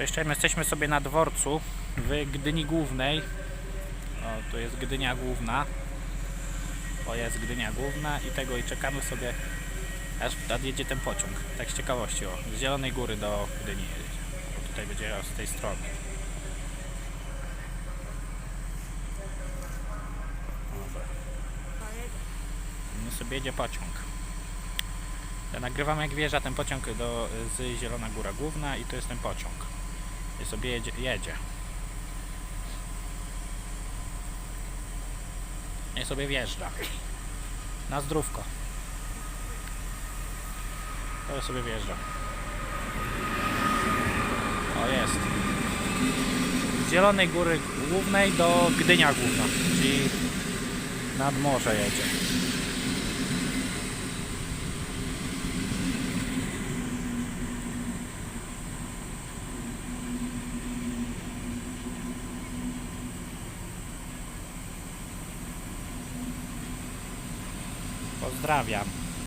Cześć, cześć, jesteśmy sobie na dworcu w Gdyni Głównej. O, jest Gdynia Główna. O, jest Gdynia Główna i tego i czekamy sobie aż nadjedzie ten pociąg. Tak z ciekawości, o, z Zielonej Góry do Gdyni jedzie. Tutaj będzie z tej strony. No sobie jedzie pociąg. Ja nagrywam jak wjeżdża ten pociąg do, z Zielona Góra Główna i to jest ten pociąg. I sobie jedzie. jedzie. I sobie wjeżdża. Na zdrówko. To sobie wjeżdża. O jest. Z Zielonej Góry Głównej do Gdynia Główna, czyli nad morze jedzie. Pozdrawiam.